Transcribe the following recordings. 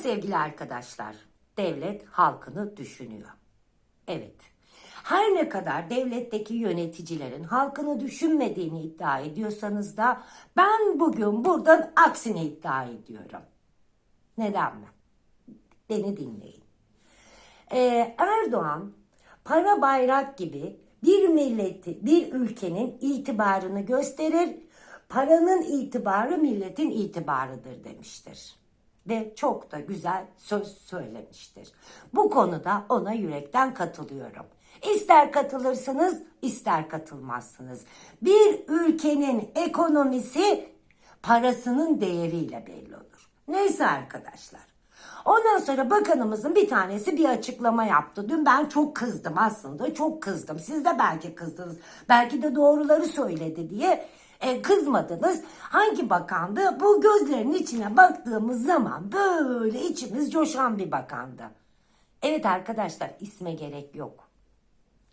sevgili arkadaşlar, devlet halkını düşünüyor. Evet. Her ne kadar devletteki yöneticilerin halkını düşünmediğini iddia ediyorsanız da ben bugün buradan aksini iddia ediyorum. Neden mi? Beni dinleyin. Ee, Erdoğan para bayrak gibi bir milleti, bir ülkenin itibarını gösterir. Paranın itibarı milletin itibarıdır demiştir. Ve çok da güzel söz söylemiştir. Bu konuda ona yürekten katılıyorum. İster katılırsınız, ister katılmazsınız. Bir ülkenin ekonomisi parasının değeriyle belli olur. Neyse arkadaşlar. Ondan sonra bakanımızın bir tanesi bir açıklama yaptı. Dün ben çok kızdım aslında. Çok kızdım. Siz de belki kızdınız. Belki de doğruları söyledi diye e, kızmadınız. Hangi bakandı? Bu gözlerin içine baktığımız zaman böyle içimiz coşan bir bakandı. Evet arkadaşlar isme gerek yok.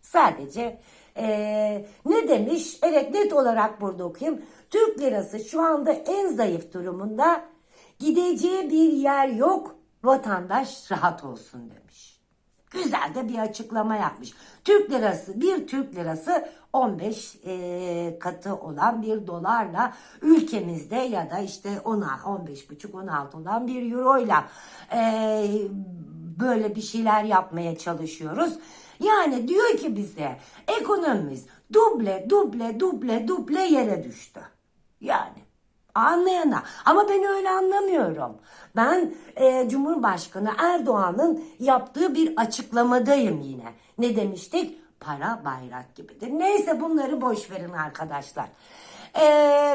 Sadece eee, ne demiş? Evet net olarak burada okuyayım. Türk lirası şu anda en zayıf durumunda. Gideceği bir yer yok. Vatandaş rahat olsun demiş. Güzel de bir açıklama yapmış. Türk lirası bir Türk lirası 15 eee, katı olan bir dolarla ülkemizde ya da işte 10 15 buçuk 16 olan bir euroyla eee, böyle bir şeyler yapmaya çalışıyoruz. Yani diyor ki bize ekonomimiz duble duble duble duble yere düştü. Yani anlayana ama ben öyle anlamıyorum. Ben e, Cumhurbaşkanı Erdoğan'ın yaptığı bir açıklamadayım yine. Ne demiştik? Para bayrak gibidir. Neyse bunları boş verin arkadaşlar. E,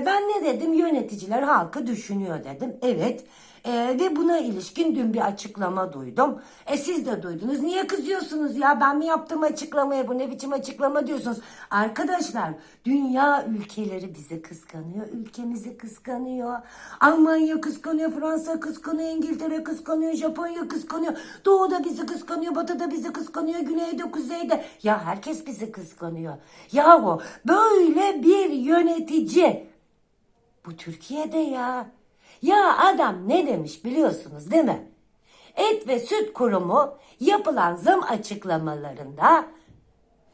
ben ne dedim? Yöneticiler halkı düşünüyor dedim. Evet. E, ve buna ilişkin dün bir açıklama duydum. E siz de duydunuz. Niye kızıyorsunuz ya? Ben mi yaptım açıklamaya? Bu ne biçim açıklama diyorsunuz? Arkadaşlar dünya ülkeleri bizi kıskanıyor. Ülkemizi kıskanıyor. Almanya kıskanıyor. Fransa kıskanıyor. İngiltere kıskanıyor. Japonya kıskanıyor. Doğuda bizi kıskanıyor. Batıda bizi kıskanıyor. Güneyde kuzeyde. Ya herkes bizi kıskanıyor. Yahu böyle bir yönetici. Bu Türkiye'de ya. Ya adam ne demiş biliyorsunuz değil mi? Et ve Süt Kurumu yapılan zam açıklamalarında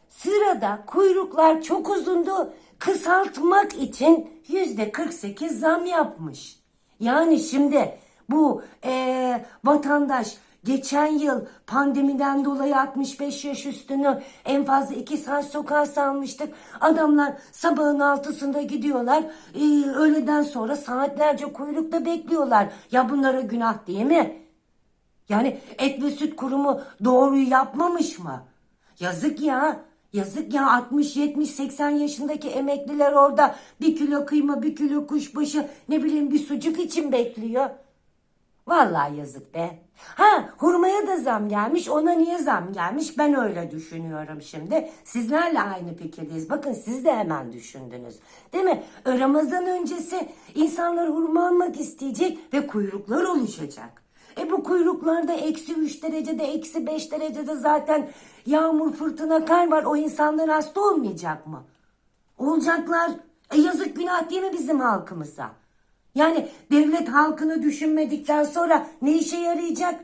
sırada kuyruklar çok uzundu. Kısaltmak için yüzde 48 zam yapmış. Yani şimdi bu eee, vatandaş geçen yıl pandemiden dolayı 65 yaş üstünü en fazla 2 saat sokağa salmıştık. Adamlar sabahın altısında gidiyorlar. eee, öğleden sonra saatlerce kuyrukta bekliyorlar. Ya bunlara günah değil mi? Yani et ve süt kurumu doğruyu yapmamış mı? Yazık ya. Yazık ya 60, 70, 80 yaşındaki emekliler orada bir kilo kıyma, bir kilo kuşbaşı, ne bileyim bir sucuk için bekliyor. Vallahi yazık be. Ha hurmaya da zam gelmiş. Ona niye zam gelmiş? Ben öyle düşünüyorum şimdi. Sizlerle aynı fikirdeyiz. Bakın siz de hemen düşündünüz. Değil mi? Ö, Ramazan öncesi insanlar hurma almak isteyecek ve kuyruklar oluşacak. E bu kuyruklarda eksi 3 derecede, eksi 5 derecede zaten yağmur, fırtına, kar var. O insanlar hasta olmayacak mı? Olacaklar. E yazık günah değil mi bizim halkımıza? Yani devlet halkını düşünmedikten sonra ne işe yarayacak?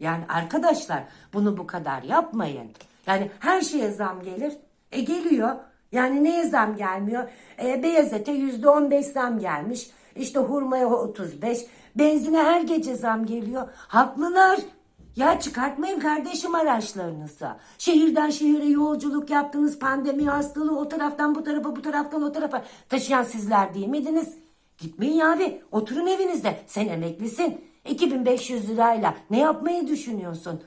Yani arkadaşlar bunu bu kadar yapmayın. Yani her şeye zam gelir. E geliyor. Yani neye zam gelmiyor? E, beyaz ete yüzde on beş zam gelmiş. İşte hurmaya 35. Benzine her gece zam geliyor. Haklılar. Ya çıkartmayın kardeşim araçlarınızı. Şehirden şehire yolculuk yaptınız. Pandemi hastalığı o taraftan bu tarafa bu taraftan o tarafa taşıyan sizler değil miydiniz? Gitmeyin abi. Oturun evinizde. Sen emeklisin. 2500 lirayla ne yapmayı düşünüyorsun?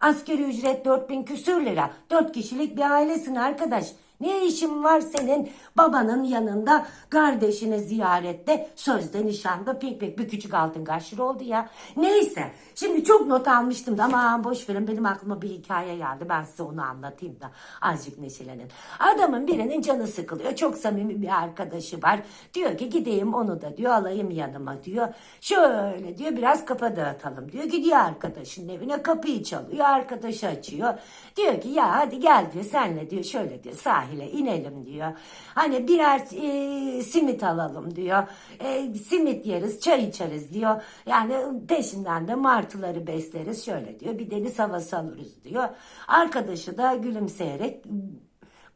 Asgari ücret 4000 küsür lira. 4 kişilik bir ailesin arkadaş. Ne işin var senin babanın yanında kardeşini ziyarette sözde nişanda pek pek bir küçük altın kaşır oldu ya. Neyse şimdi çok not almıştım da aman boş verin benim aklıma bir hikaye geldi ben size onu anlatayım da azıcık neşelenin. Adamın birinin canı sıkılıyor çok samimi bir arkadaşı var diyor ki gideyim onu da diyor alayım yanıma diyor. Şöyle diyor biraz kafa dağıtalım diyor gidiyor arkadaşın evine kapıyı çalıyor arkadaşı açıyor. Diyor ki ya hadi gel diyor senle diyor şöyle diyor sahil sahile inelim diyor. Hani birer e, simit alalım diyor. E, simit yeriz, çay içeriz diyor. Yani peşinden de martıları besleriz şöyle diyor. Bir deniz havası alırız diyor. Arkadaşı da gülümseyerek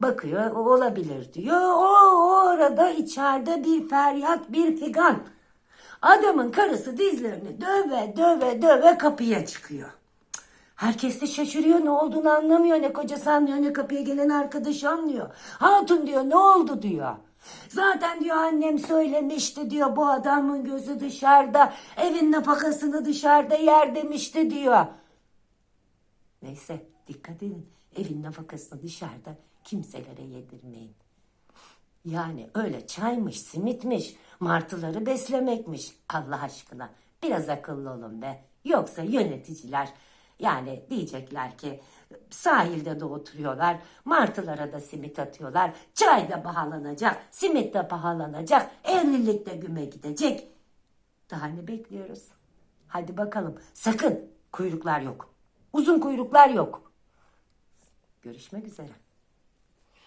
bakıyor olabilir diyor. O, o arada içeride bir feryat bir figan. Adamın karısı dizlerini döve döve döve kapıya çıkıyor. Herkes de şaşırıyor ne olduğunu anlamıyor. Ne kocası anlıyor ne kapıya gelen arkadaşı anlıyor. Hatun diyor ne oldu diyor. Zaten diyor annem söylemişti diyor bu adamın gözü dışarıda. Evin nafakasını dışarıda yer demişti diyor. Neyse dikkat edin evin nafakasını dışarıda kimselere yedirmeyin. Yani öyle çaymış, simitmiş, martıları beslemekmiş. Allah aşkına biraz akıllı olun be. Yoksa yöneticiler yani diyecekler ki sahilde de oturuyorlar, martılara da simit atıyorlar. Çay da pahalanacak, simit de pahalanacak, evlilik de güme gidecek. Daha ne bekliyoruz? Hadi bakalım. Sakın kuyruklar yok. Uzun kuyruklar yok. Görüşmek üzere.